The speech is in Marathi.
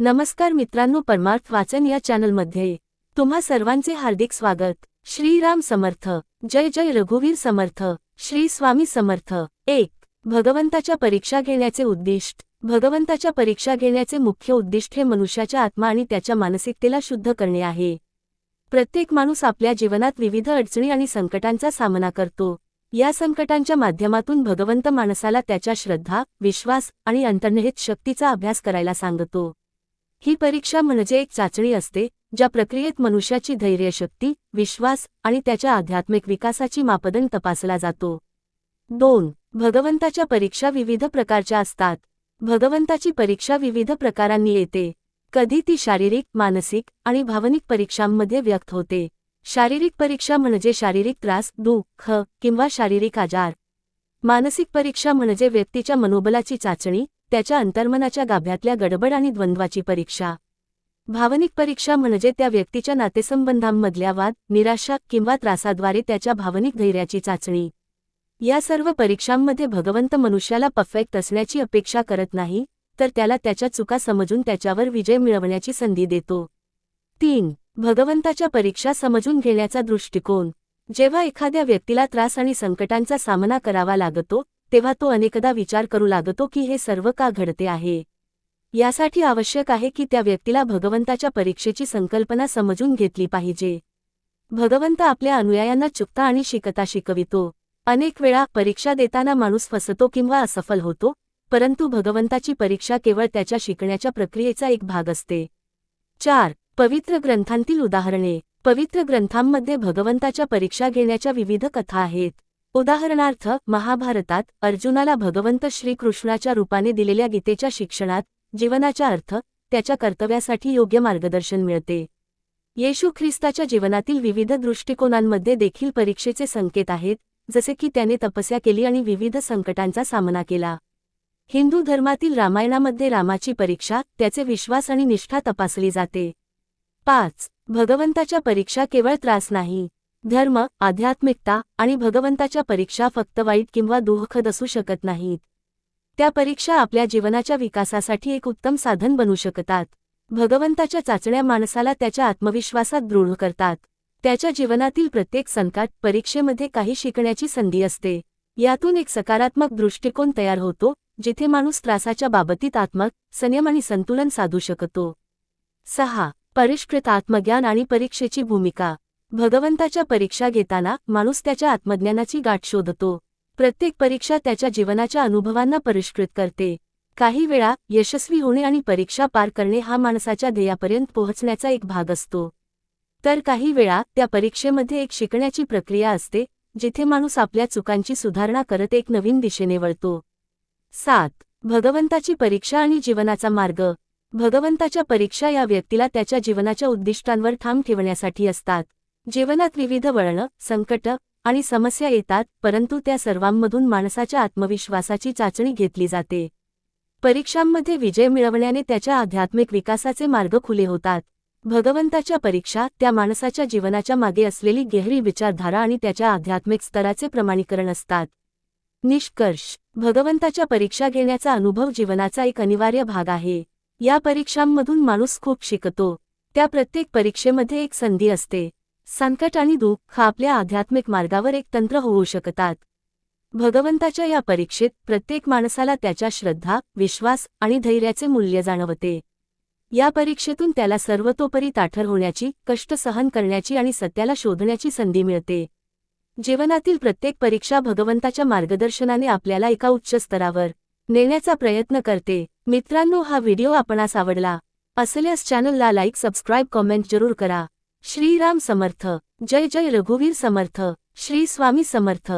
नमस्कार मित्रांनो परमार्थ वाचन या चॅनलमध्ये तुम्हा सर्वांचे हार्दिक स्वागत. श्रीराम समर्थ. जय जय रघुवीर समर्थ. श्री स्वामी समर्थ. एक भगवंताच्या परीक्षा घेण्याचे उद्दिष्ट. भगवंताच्या परीक्षा घेण्याचे मुख्य उद्दिष्ट हे मनुष्याच्या आत्मा आणि त्याच्या मानसिकतेला शुद्ध करणे आहे. प्रत्येक माणूस आपल्या जीवनात विविध अडचणी आणि संकटांचा सामना करतो. या संकटांच्या माध्यमातून भगवंत माणसाला त्याच्या श्रद्धा विश्वास आणि अंतर्निहित शक्तीचा अभ्यास करायला सांगतो. ही परीक्षा म्हणजे एक चाचणी असते ज्या प्रक्रियेत मनुष्याची धैर्यशक्ती विश्वास आणि त्याच्या आध्यात्मिक विकासाची मापदंड तपासला जातो. दोन. भगवंताच्या परीक्षा विविध प्रकारच्या असतात. भगवंताची परीक्षा विविध प्रकारांनी येते. कधी ती शारीरिक मानसिक आणि भावनिक परीक्षांमध्ये व्यक्त होते. शारीरिक परीक्षा म्हणजे शारीरिक त्रास दुःख किंवा शारीरिक आजार. मानसिक परीक्षा म्हणजे व्यक्तीच्या मनोबलाची चाचणी त्याच्या अंतर्मनाच्या गाभ्यातल्या गडबड आणि द्वंद्वाची परीक्षा. भावनिक परीक्षा म्हणजे त्या व्यक्तीच्या नातेसंबंधांमधल्या वाद निराशा किंवा त्रासाद्वारे त्याच्या भावनिक धैर्याची चाचणी. या सर्व परीक्षांमध्ये भगवंत मनुष्याला परफेक्ट असण्याची अपेक्षा करत नाही तर त्याला त्याच्या चुका समजून त्याच्यावर विजय मिळवण्याची संधी देतो. तीन. भगवंताच्या परीक्षा समजून घेण्याचा दृष्टिकोन. जेव्हा एखाद्या व्यक्तीला त्रास आणि संकटांचा सामना करावा लागतो तेव्हा तो अनेकदा विचार करू लागतो की हे सर्व का घडते आहे? यासाठी आवश्यक आहे की त्या व्यक्तीला भगवंताच्या परीक्षेची संकल्पना समजून घेतली पाहिजे. भगवंत आपल्या अनुयायांना चुकता आणि शिकता शिकवितो. अनेक वेळा परीक्षा देताना माणूस फसतो किंवा असफल होतो परंतु भगवंताची परीक्षा केवळ त्याच्या शिकण्याच्या प्रक्रियेचा एक भाग असते. चार पवित्र ग्रंथांतील उदाहरणे. पवित्र ग्रंथांमध्ये भगवंताच्या परीक्षा घेण्याच्या विविध कथा आहेत. उदाहरणार्थ महाभारतात अर्जुनाला भगवंत श्रीकृष्णाच्या रूपाने दिलेल्या गीतेच्या शिक्षणात जीवनाच्या अर्थ त्याच्या कर्तव्यासाठी योग्य मार्गदर्शन मिळते. येशू ख्रिस्ताच्या जीवनातील विविध दृष्टिकोनांमध्ये देखील परीक्षेचे संकेत आहेत जसे की त्याने तपस्या केली आणि विविध संकटांचा सामना केला. हिंदू धर्मातील रामायणामध्ये रामाची परीक्षा त्याचे विश्वास आणि निष्ठा तपासली जाते. पाच भगवंताच्या परीक्षा केवळ त्रास नाही. धर्म आध्यात्मिकता आणि भगवंताच्या परीक्षा फक्त वाईट किंवा दुःखद असू शकत नाहीत. त्या परीक्षा आपल्या जीवनाच्या विकासासाठी एक उत्तम साधन बनू शकतात. भगवंताच्या चाचण्या माणसाला त्याच्या आत्मविश्वासात दृढ करतात. त्याच्या जीवनातील प्रत्येक संकट परीक्षेमध्ये काही शिकण्याची संधी असते. यातून एक सकारात्मक दृष्टिकोन तयार होतो जिथे माणूस त्रासाच्या बाबतीत आत्मक संयम आणि संतुलन साधू शकतो. सहा. परिष्कृत आत्मज्ञान आणि परीक्षेची भूमिका. भगवंताच्या परीक्षा घेताना माणूस त्याच्या आत्मज्ञानाची गाठ शोधतो. प्रत्येक परीक्षा त्याच्या जीवनाच्या अनुभवांना परिष्कृत करते. काही वेळा यशस्वी होणे आणि परीक्षा पार करणे हा माणसाच्या ध्येयापर्यंत पोहोचण्याचा एक भाग असतो. तर काही वेळा त्या परीक्षेमध्ये एक शिकण्याची प्रक्रिया असते जिथे माणूस आपल्या चुकांची सुधारणा करत एक नवीन दिशेने वळतो. सात. भगवंताची परीक्षा आणि जीवनाचा मार्ग. भगवंताच्या परीक्षा या व्यक्तीला त्याच्या जीवनाच्या उद्दिष्टांवर ठाम ठेवण्यासाठी असतात. जीवनात विविध वळणं संकट आणि समस्या येतात परंतु त्या सर्वांमधून माणसाच्या आत्मविश्वासाची चाचणी घेतली जाते. परीक्षांमध्ये विजय मिळवण्याने त्याच्या आध्यात्मिक विकासाचे मार्ग खुले होतात. भगवंताच्या परीक्षा त्या माणसाच्या जीवनाच्या मागे असलेली गहरी विचारधारा आणि त्याच्या आध्यात्मिक स्तराचे प्रमाणीकरण असतात. निष्कर्ष भगवंताच्या परीक्षा घेण्याचा अनुभव जीवनाचा एक अनिवार्य भाग आहे. या परीक्षांमधून माणूस खूप शिकतो. त्या प्रत्येक परीक्षेमध्ये एक संधी असते. संकट आणि दुःख आपल्या आध्यात्मिक मार्गावर एक तंत्र होऊ शकतात. भगवंताच्या या परीक्षेत प्रत्येक माणसाला त्याच्या श्रद्धा विश्वास आणि धैर्याचे मूल्य जाणवते. या परीक्षेतून त्याला सर्वतोपरी ताठर होण्याची कष्ट सहन करण्याची आणि सत्याला शोधण्याची संधी मिळते. जीवनातील प्रत्येक परीक्षा भगवंताच्या मार्गदर्शनाने आपल्याला एका उच्च स्तरावर नेण्याचा प्रयत्न करते. मित्रांनो हा व्हिडिओ आपणास आवडला असल्यास चॅनलला लाईक सबस्क्राईब कॉमेंट जरूर करा. श्रीराम समर्थ. जय जय रघुवीर समर्थ. श्री स्वामी समर्थ.